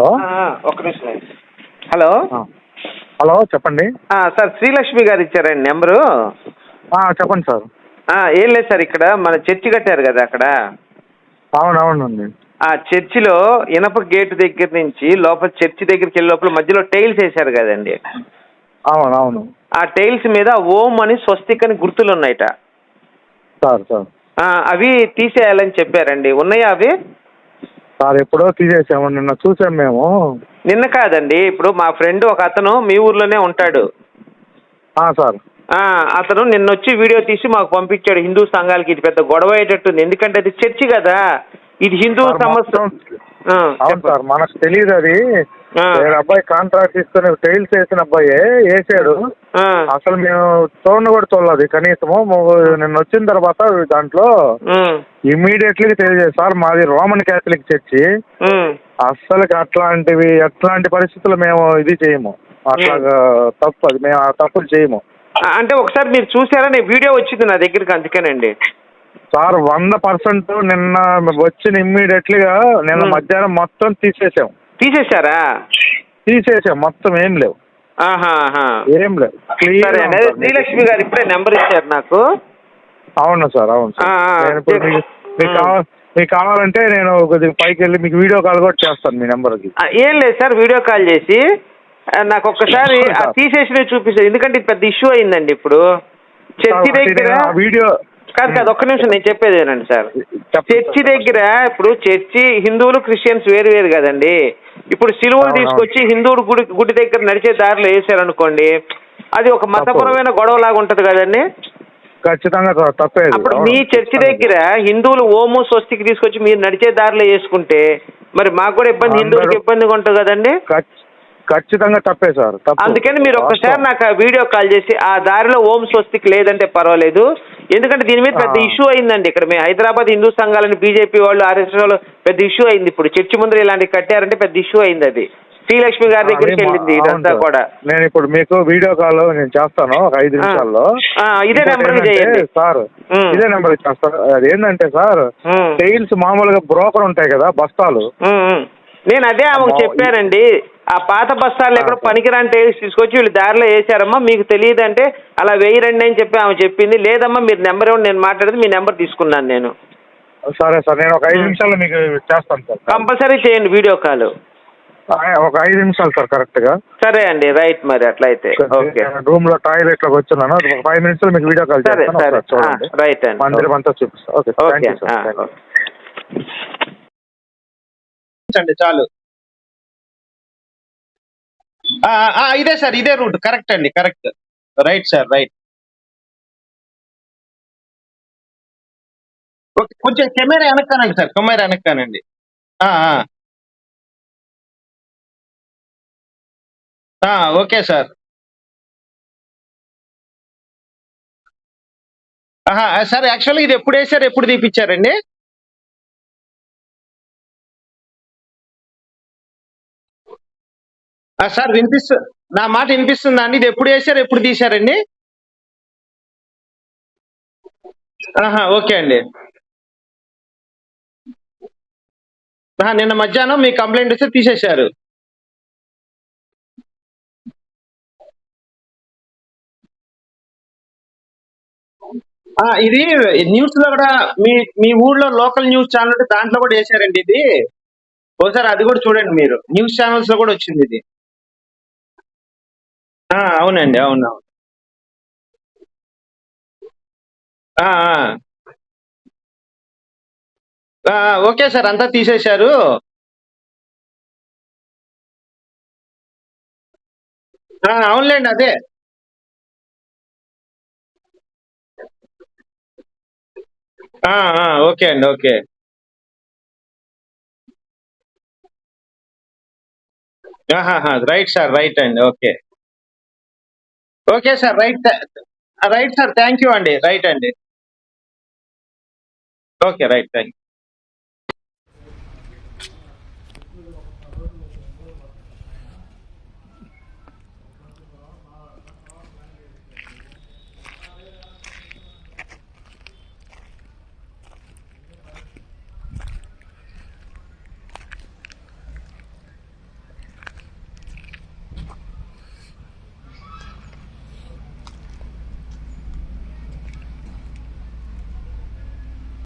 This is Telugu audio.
ఒక్క నిమిషం. హలో. హలో చెప్పండి. సార్ శ్రీలక్ష్మి గారు ఇచ్చారండి నెంబరు. చెప్పండి సార్. ఏం లేదు సార్ ఇక్కడ మన చర్చి కట్టారు కదా అక్కడ. అవును అవునండి ఆ చర్చిలో ఇనప గేటు దగ్గర నుంచి లోపల చర్చి దగ్గరికి వెళ్ళే లోపల మధ్యలో టైల్స్ వేశారు కదండి. అవును అవును ఆ టైల్స్ మీద ఓం అని స్వస్తిక్ అని గుర్తులు ఉన్నాయట సార్. సార్ అవి తీసేయాలని చెప్పారండి. ఉన్నాయా అవి? సార్ ఎప్పుడో తీసేసాము నిన్న చూసాం మేము. నిన్న కాదండి ఇప్పుడు మా ఫ్రెండ్ ఒక అతను మీ ఊర్లోనే ఉంటాడు. ఆ, సార్. ఆ, అతను నిన్న వచ్చి వీడియో తీసి మాకు పంపించాడు హిందూ సంఘాలకి ఇది పెద్ద గొడవ అయ్యేటట్టుంది ఎందుకంటే అది చర్చి కదా. ఇది హిందూ సార్, సమస్య. మొత్తం- ఆ, అవును చెప్పండి. సార్ మనకు తెలియదు అది. ఆ. వేరే అబ్బాయి కాంట్రాక్ట్ తీసుకుని టైల్స్ వేసిన అబ్బాయే వేసాడు. అసలు మేము చూడండి కూడా చూడలేదు కనీసము నిన్న వచ్చిన తర్వాత దాంట్లో ఇమీడియట్లీ తెలియజేది సార్ మాది రోమన్ క్యాథలిక్ చర్చి. ఉమ్, అస్సలకి అట్లాంటివి ఎట్లాంటి పరిస్థితులు మేము ఇది చేయము. అట్లాగా తప్పు అది మేము ఆ తప్పులు చేయము. అంటే ఒకసారి మీరు చూసారా? నేను వీడియో వచ్చింది నా దగ్గరికి అందుకేనండి. సార్ వంద పర్సెంట్ నిన్న వచ్చిన ఇమ్మీడియట్లీగా నిన్న. మధ్యాహ్నం మొత్తం తీసేసాం. తీసేశారా తీసేసాం మొత్తం ఏం లేవు. ఏం సరే అదే శ్రీలక్ష్మి గారు ఇప్పుడే నెంబర్ ఇచ్చారు నాకు. అవును సార్ అవును సార్. మీకు మీకు. కావాలి మీకు కావాలంటే నేను కొద్దిగా పైకి వెళ్ళి మీకు వీడియో కాల్ కూడా చేస్తాను మీ నెంబర్కి. ఏం లేదు సార్ వీడియో కాల్ చేసి. నాకు ఒక్కసారి. తీసేసినవి చూపిస్తారు ఎందుకంటే పెద్ద ఇష్యూ అయిందండి ఇప్పుడు. చర్చి దగ్గర ఆ వీడియో కాదు కాదు ఒక్క నిమిషం నేను చెప్పేది ఏనండి సార్. చర్చి. దగ్గర ఇప్పుడు చర్చి హిందువులు క్రిస్టియన్స్ వేరు వేరు కదండి. ఇప్పుడు సిలువలు తీసుకొచ్చి హిందువులు గుడి గుడి దగ్గర నడిచే దారిలో వేసారనుకోండి అది ఒక మతపరమైన గొడవ లాగా ఉంటది కదండి. ఖచ్చితంగా సార్ తప్పేది. అప్పుడు మీ చర్చి. దగ్గర హిందువులు ఓము స్వస్తికి తీసుకొచ్చి మీరు నడిచే దారిలో వేసుకుంటే మరి మాకు కూడా ఇబ్బంది హిందువులకి ఇబ్బందిగా ఉంటుంది కదండి. ఖచ్- ఖచ్చితంగా తప్పే సార్ తప్పు. అందుకని మీరు ఒక్కసారి. నాకు ఆ వీడియో కాల్ చేసి ఆ దారిలో ఓం స్వస్తిక్ లేదంటే పర్వాలేదు. ఎందుకంటే దీని మీద పెద్ద. ఇష్యూ అయిందండి ఇక్కడ మీ హైదరాబాద్ హిందూ సంఘాలని బీజేపీ వాళ్ళు ఆర్ఎస్ఎస్ వాళ్ళు పెద్ద ఇష్యూ అయింది ఇప్పుడు చర్చి ముందర ఇలాంటి కట్టారంటే పెద్ద ఇష్యూ అయింది అది శ్రీలక్ష్మి గారి దగ్గరికి వెళ్ళింది ఇదంతా. కూడా నేను ఇప్పుడు మీకు వీడియో కాల్ నేను చేస్తాను ఒక ఐదు. నిమిషాల్లో ఇదే చేయండి సార్. ఇదే నెంబర్ చేస్తాను అది ఏంటంటే సార్. టైల్స్ మామూలుగా బ్రోకర్ ఉంటాయి కదా బస్తాలు. నేను అదే ఆమెకు చెప్పానండి ఆ పాత బస్తాలు ఎక్కడ. పనికిరాని టైల్స్ తీసుకొచ్చి వీళ్ళు దారిలో వేసారమ్మా మీకు తెలియదంటే అలా వేయరండి అని చెప్పి ఆమె చెప్పింది. లేదమ్మా మీరు నెంబర్ ఇవ్వండి నేను మాట్లాడేది మీ నెంబర్ తీసుకున్నాను నేను. సరే సార్ నేను ఒక ఐదు. నిమిషాల్లో మీకు చేస్తాను సార్. కంపల్సరీ చేయండి వీడియో కాల్. ఒక ఐదు నిమిషాలు సార్ కరెక్ట్గా. సరే అండి రైట్ మరి అట్లయితే. ఓకే. రూమ్లో టాయిలెట్లోకి వచ్చున్నాను. ఒక ఫైవ్ మినిట్స్లో మీకు వీడియో కాల్ సరే చేస్తాను సరే. చూడండి. రైట్ అండి. మందిరం అంతా చూపిస్తాను ఓకే ఓకే చాలు. ఇదే సార్ ఇదే రూట్. కరెక్ట్ అండి correct right sir right okay కొంచెం కెమెరా వెనక్కానండి సార్ కెమెరా వెనక్కానండి. ఆ, ఆ. Okay sir. సార్ యాక్చువల్గా ఇది ఎప్పుడు వేసారు ఎప్పుడు తీపిచ్చారండి? సార్ వినిపిస్తు నా మాట వినిపిస్తుందా అండి? ఇది ఎప్పుడు వేశారు ఎప్పుడు తీశారండి? ఓకే అండి. నిన్న మధ్యాహ్నం మీ కంప్లైంట్ వస్తే తీసేశారు. ఇది న్యూస్లో కూడా మీ మీ ఊర్లో లోకల్ న్యూస్ ఛానల్ దాంట్లో కూడా వేశారండి ఇది. ఒకసారి అది కూడా చూడండి మీరు. న్యూస్ ఛానల్స్లో కూడా వచ్చింది ఇది. ఆ, అవునండి అవునవును ఆ, ఆ. ఆ, ఓకే సార్ అంతా తీసేశారు. ఆ, అవునులేండి అదే. ఆ, ఆ, ఓకే అండి ఓకే. ఆహాహా, రైట్ సార్ రైట్ అండి okay. Okay sir right right sir thank you అండి. రైట్ అండి. Okay right thank you